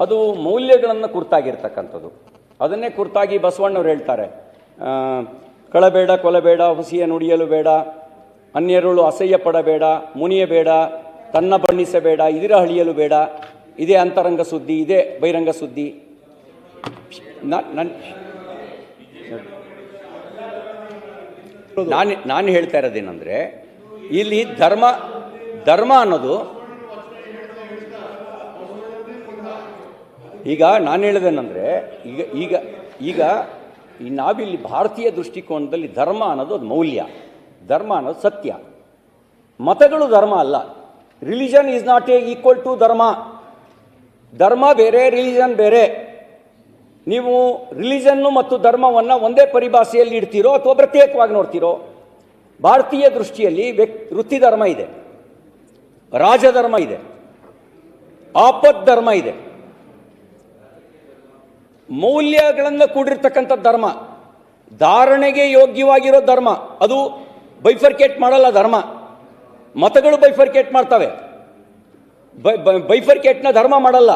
ಅದು ಮೌಲ್ಯಗಳನ್ನು ಕುರ್ತಾಗಿರ್ತಕ್ಕಂಥದ್ದು. ಅದನ್ನೇ ಕುರ್ತಾಗಿ ಬಸವಣ್ಣವ್ರು ಹೇಳ್ತಾರೆ. ಕಳಬೇಡ, ಕೊಲಬೇಡ ಹುಸಿಯ ನುಡಿಯಲು ಬೇಡ, ಅನ್ಯರುಳು ಅಸಹ್ಯ ಪಡಬೇಡ ಮುನಿಯಬೇಡ ತನ್ನ ಬಣ್ಣಿಸಬೇಡ, ಇದಿರ ಹಳಿಯಲು ಬೇಡ, ಇದೇ ಅಂತರಂಗ ಸುದ್ದಿ, ಇದೇ ಬಹಿರಂಗ ಸುದ್ದಿ. ನಾನು ನಾನು ಹೇಳ್ತಾ ಇರೋದೇನೆಂದರೆ, ಇಲ್ಲಿ ಧರ್ಮ ಧರ್ಮ ಅನ್ನೋದು ಈಗ ನಾನು ಹೇಳೋದೇನೆಂದರೆ, ಈಗ ಈಗ ಈಗ ಈ ನಾವಿಲ್ಲಿ ಭಾರತೀಯ ದೃಷ್ಟಿಕೋನದಲ್ಲಿ ಧರ್ಮ ಅನ್ನೋದು ಅದು ಮೌಲ್ಯ. ಧರ್ಮ ಅನ್ನೋದು ಸತ್ಯ. ಮತಗಳು ಧರ್ಮ ಅಲ್ಲ. Religion is not a equal to dharma. ಧರ್ಮ ಬೇರೆ ರಿಲಿಜನ್ ಬೇರೆ. ನೀವು ರಿಲಿಜನ್ನು ಮತ್ತು ಧರ್ಮವನ್ನು ಒಂದೇ ಪರಿಭಾಷೆಯಲ್ಲಿ ಇಡ್ತೀರೋ ಅಥವಾ ಪ್ರತ್ಯೇಕವಾಗಿ ನೋಡ್ತೀರೋ, ಭಾರತೀಯ ದೃಷ್ಟಿಯಲ್ಲಿ ವ್ಯಕ್, ವೃತ್ತಿ ಧರ್ಮ ಇದೆ. ರಾಜಧರ್ಮ ಇದೆ. ಆಪತ್ ಧರ್ಮ ಇದೆ. ಮೌಲ್ಯಗಳನ್ನು ಕೂಡಿರ್ತಕ್ಕಂಥ ಧರ್ಮ. ಧಾರಣೆಗೆ ಯೋಗ್ಯವಾಗಿರೋ ಧರ್ಮ. ಅದು ಬೈಫರ್ಕೇಟ್ ಮಾಡಲ್ಲ ಧರ್ಮ. ಮತಗಳು ಬೈಫರ್ಕೇಟ್ ಮಾಡ್ತವೆ. ಬೈಫರ್ಕೇಟ್ನ ಧರ್ಮ ಮಾಡಲ್ಲ.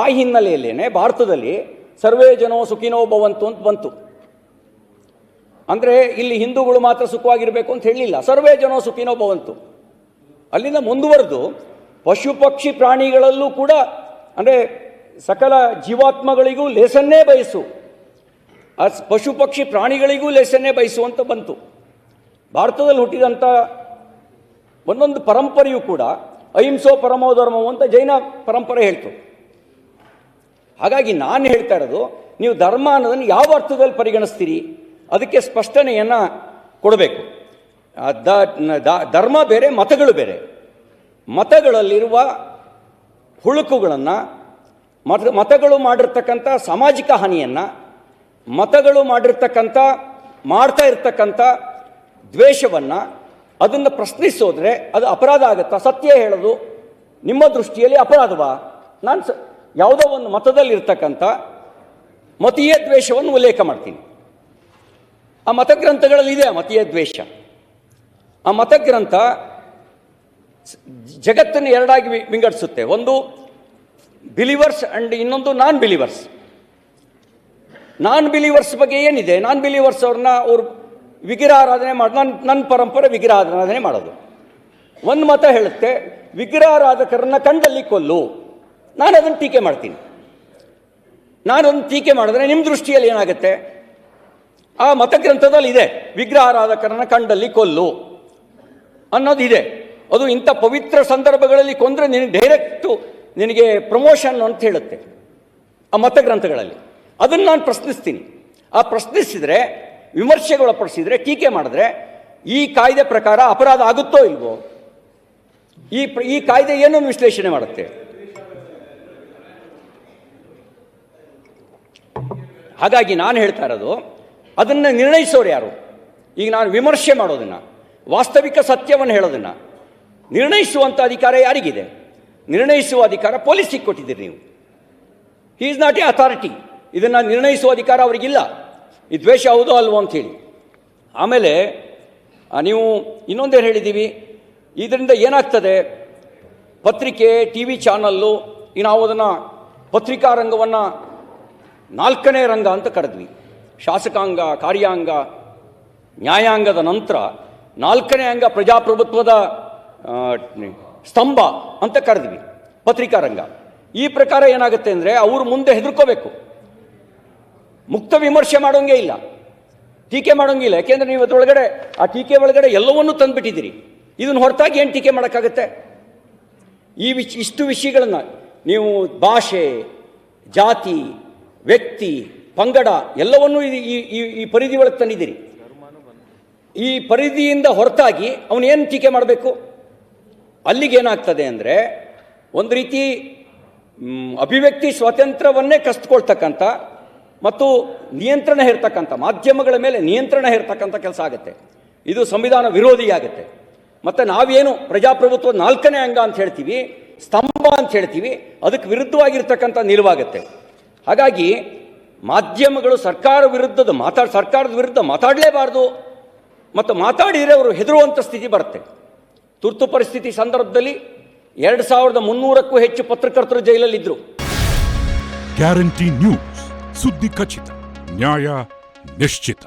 ಆ ಹಿನ್ನೆಲೆಯಲ್ಲೇನೆ ಭಾರತದಲ್ಲಿ ಸರ್ವೇ ಜನೋ ಸುಖಿನೋ ಭವಂತು ಅಂತ ಬಂತು. ಅಂದರೆ ಇಲ್ಲಿ ಹಿಂದೂಗಳು ಮಾತ್ರ ಸುಖವಾಗಿರಬೇಕು ಅಂತ ಹೇಳಿಲ್ಲ. ಸರ್ವೇ ಜನೋ ಸುಖಿನೋ ಭವಂತು. ಅಲ್ಲಿಂದ ಮುಂದುವರೆದು ಪಶು ಪಕ್ಷಿ ಪ್ರಾಣಿಗಳಲ್ಲೂ ಕೂಡ, ಅಂದರೆ ಸಕಲ ಜೀವಾತ್ಮಗಳಿಗೂ ಲೇಸನ್ನೇ ಬಯಸು. ಆ ಪಶು ಪಕ್ಷಿ ಪ್ರಾಣಿಗಳಿಗೂ ಲೇಸನ್ನೇ ಬಯಸು ಅಂತ ಬಂತು. ಭಾರತದಲ್ಲಿ ಹುಟ್ಟಿದಂಥ ಒಂದೊಂದು ಪರಂಪರೆಯೂ ಕೂಡ ಅಹಿಂಸೋ ಪರಮೋ ಧರ್ಮವು ಅಂತ ಜೈನ ಪರಂಪರೆ ಹೇಳ್ತು. ಹಾಗಾಗಿ ನಾನು ಹೇಳ್ತಾ ಇರೋದು, ನೀವು ಧರ್ಮ ಅನ್ನೋದನ್ನು ಯಾವ ಅರ್ಥದಲ್ಲಿ ಪರಿಗಣಿಸ್ತೀರಿ? ಅದಕ್ಕೆ ಸ್ಪಷ್ಟನೆಯನ್ನು ಕೊಡಬೇಕು. ಧರ್ಮ ಬೇರೆ, ಮತಗಳು ಬೇರೆ. ಮತಗಳಲ್ಲಿರುವ ಹುಳುಕುಗಳನ್ನು ಮತ, ಮತಗಳು ಮಾಡಿರ್ತಕ್ಕಂಥ ಸಾಮಾಜಿಕ ಹಾನಿಯನ್ನು, ಮತಗಳು ಮಾಡಿರ್ತಕ್ಕಂಥ, ಮಾಡ್ತಾ ಇರ್ತಕ್ಕಂಥ ದ್ವೇಷವನ್ನು ಅದನ್ನು ಪ್ರಶ್ನಿಸೋದ್ರೆ ಅದು ಅಪರಾಧ ಆಗುತ್ತಾ? ಸತ್ಯ ಹೇಳೋದು ನಿಮ್ಮ ದೃಷ್ಟಿಯಲ್ಲಿ ಅಪರಾಧವಾ? ನಾನು ಸ, ಯಾವುದೋ ಒಂದು ಮತದಲ್ಲಿರ್ತಕ್ಕಂಥ ಮತೀಯ ದ್ವೇಷವನ್ನು ಉಲ್ಲೇಖ ಮಾಡ್ತೀನಿ. ಆ ಮತಗ್ರಂಥಗಳಲ್ಲಿ ಇದೆ ಮತೀಯ ದ್ವೇಷ. ಆ ಮತಗ್ರಂಥ ಜಗತ್ತನ್ನು ಎರಡಾಗಿ ವಿಂಗಡಿಸುತ್ತೆ. ಒಂದು ಬಿಲಿವರ್ಸ್ ಅಂಡ್ ಇನ್ನೊಂದು ನಾನ್ ಬಿಲಿವರ್ಸ್ ನಾನ್ ಬಿಲಿವರ್ಸ್ ಬಗ್ಗೆ ಏನಿದೆ? ನಾನ್ ಬಿಲಿವರ್ಸ್ ಅವ್ರನ್ನ ಅವ್ರು ವಿಗ್ರಹಾರಾಧನೆ ಮಾಡಿ ನನ್ನ ನನ್ನ ಪರಂಪರೆ ವಿಗ್ರಹಾರಾಧನೆ ಮಾಡೋದು. ಒಂದು ಮತ ಹೇಳುತ್ತೆ, ವಿಗ್ರಹಾರಾಧಕರನ್ನ ಕಂಡಲ್ಲಿ ಕೊಲ್ಲು. ನಾನು ಅದನ್ನು ಟೀಕೆ ಮಾಡ್ತೀನಿ. ನಾನು ಅದನ್ನು ಟೀಕೆ ಮಾಡಿದ್ರೆ ನಿಮ್ಮ ದೃಷ್ಟಿಯಲ್ಲಿ ಏನಾಗುತ್ತೆ? ಆ ಮತಗ್ರಂಥದಲ್ಲಿ ಇದೆ, ವಿಗ್ರಹಾರಾಧಕರನ್ನ ಕಂಡಲ್ಲಿ ಕೊಲ್ಲು. ಅನ್ನೋದು ಇದೆ. ಅದು ಇಂಥ ಪವಿತ್ರ ಸಂದರ್ಭಗಳಲ್ಲಿ ಕೊಂದರೆ ನೀನು ಡೈರೆಕ್ಟು ನಿನಗೆ ಪ್ರಮೋಷನ್ ಅಂತ ಹೇಳುತ್ತೆ ಆ ಮತಗ್ರಂಥಗಳಲ್ಲಿ. ಅದನ್ನು ನಾನು ಪ್ರಶ್ನಿಸ್ತೀನಿ. ಆ ಪ್ರಶ್ನಿಸಿದರೆ, ವಿಮರ್ಶೆಗೊಳಪಡಿಸಿದರೆ, ಟೀಕೆ ಮಾಡಿದ್ರೆ, ಈ ಕಾಯ್ದೆ ಪ್ರಕಾರ ಅಪರಾಧ ಆಗುತ್ತೋ ಇಲ್ವೋ? ಈ ಪ್ರ- ಈ ಕಾಯ್ದೆ ಏನನ್ನು ವಿಶ್ಲೇಷಣೆ ಮಾಡುತ್ತೆ? ಹಾಗಾಗಿ ನಾನು ಹೇಳ್ತಾ ಇರೋದು, ಅದನ್ನು ನಿರ್ಣಯಿಸೋರು ಯಾರು? ಈಗ ನಾನು ವಿಮರ್ಶೆ ಮಾಡೋದನ್ನು, ವಾಸ್ತವಿಕ ಸತ್ಯವನ್ನು ಹೇಳೋದನ್ನು ನಿರ್ಣಯಿಸುವಂಥ ಅಧಿಕಾರ ಯಾರಿಗಿದೆ? ನಿರ್ಣಯಿಸುವ ಅಧಿಕಾರ ಪೊಲೀಸಿಗೆ ಕೊಟ್ಟಿದ್ದೀರಿ ನೀವು. He is not a authority ಇದನ್ನು ನಿರ್ಣಯಿಸುವ ಅಧಿಕಾರ ಅವರಿಗಿಲ್ಲ. ಈ ದ್ವೇಷ ಹೌದೋ ಅಲ್ವೋ ಅಂಥೇಳಿ ಆಮೇಲೆ ನೀವು ಇನ್ನೊಂದೇನು ಹೇಳಿದ್ದೀವಿ? ಇದರಿಂದ ಏನಾಗ್ತದೆ? ಪತ್ರಿಕೆ ಟಿ ವಿ ಚಾನಲ್ಲು ನಾವು ಅದನ್ನು ಪತ್ರಿಕಾ ರಂಗವನ್ನು ನಾಲ್ಕನೇ ರಂಗ ಅಂತ ಕರೆದ್ವಿ. ಶಾಸಕಾಂಗ, ಕಾರ್ಯಾಂಗ, ನ್ಯಾಯಾಂಗದ ನಂತರ ನಾಲ್ಕನೇ ಅಂಗ ಪ್ರಜಾಪ್ರಭುತ್ವದ ಸ್ತಂಭ ಅಂತ ಕರೆದ್ವಿ ಪತ್ರಿಕಾ ರಂಗ ಈ ಪ್ರಕಾರ ಏನಾಗುತ್ತೆ ಅಂದರೆ ಅವರು ಮುಂದೆ ಹೆದರ್ಕೋಬೇಕು. ಮುಕ್ತ ವಿಮರ್ಶೆ ಮಾಡೋಂಗೇ ಇಲ್ಲ. ಟೀಕೆ ಮಾಡೋಂಗಿಲ್ಲ ಯಾಕೆಂದರೆ ನೀವು ಅದರೊಳಗಡೆ ಆ ಟೀಕೆ ಒಳಗಡೆ ಎಲ್ಲವನ್ನೂ ತಂದುಬಿಟ್ಟಿದ್ದೀರಿ. ಇದನ್ನು ಹೊರತಾಗಿ ಏನು ಟೀಕೆ ಮಾಡೋಕ್ಕಾಗತ್ತೆ? ಈ ವಿಷ, ಇಷ್ಟು ವಿಷಯಗಳನ್ನು ನೀವು ಭಾಷೆ, ಜಾತಿ, ವ್ಯಕ್ತಿ, ಪಂಗಡ ಎಲ್ಲವನ್ನೂ ಈ- ಈ ಪರಿಧಿ ಒಳಗೆ ತಂದಿದ್ದೀರಿ. ಈ ಪರಿಧಿಯಿಂದ ಹೊರತಾಗಿ ಅವನೇನು ಟೀಕೆ ಮಾಡಬೇಕು? ಅಲ್ಲಿಗೆ ಏನಾಗ್ತದೆ ಅಂದರೆ ಒಂದು ರೀತಿ ಅಭಿವ್ಯಕ್ತಿ ಸ್ವಾತಂತ್ರ್ಯವನ್ನೇ ಕಸ್ಕೊಳ್ತಕ್ಕಂಥ ಮತ್ತು ನಿಯಂತ್ರಣ ಇರ್ತಕ್ಕಂಥ ಮಾಧ್ಯಮಗಳ ಮೇಲೆ ನಿಯಂತ್ರಣ ಇರ್ತಕ್ಕಂಥ ಕೆಲಸ ಆಗುತ್ತೆ. ಇದು ಸಂವಿಧಾನ ವಿರೋಧಿಯಾಗುತ್ತೆ ಮತ್ತು ನಾವೇನು ಪ್ರಜಾಪ್ರಭುತ್ವ ನಾಲ್ಕನೇ ಅಂಗ ಅಂತ ಹೇಳ್ತೀವಿ, ಸ್ತಂಭ ಅಂತ ಹೇಳ್ತೀವಿ, ಅದಕ್ಕೆ ವಿರುದ್ಧವಾಗಿರ್ತಕ್ಕಂಥ ನಿಲುವಾಗುತ್ತೆ. ಹಾಗಾಗಿ ಮಾಧ್ಯಮಗಳು ಸರ್ಕಾರ ವಿರುದ್ಧದ, ಮಾತಾಡ, ಸರ್ಕಾರದ ವಿರುದ್ಧ ಮಾತಾಡಲೇಬಾರ್ದು. ಮತ್ತು ಮಾತಾಡಿದರೆ ಅವರು ಹೆದರುವಂಥ ಸ್ಥಿತಿ ಬರುತ್ತೆ. ತುರ್ತು ಪರಿಸ್ಥಿತಿ ಸಂದರ್ಭದಲ್ಲಿ ಎರಡು ಸಾವಿರದ ಮುನ್ನೂರಕ್ಕೂ ಹೆಚ್ಚು ಪತ್ರಕರ್ತರು ಜೈಲಲ್ಲಿದ್ದರು ಗ್ಯಾರಂಟಿ ನ್ಯೂಸ್, ಸುದ್ದಿ ಖಚಿತ, ನ್ಯಾಯ ನಿಶ್ಚಿತ.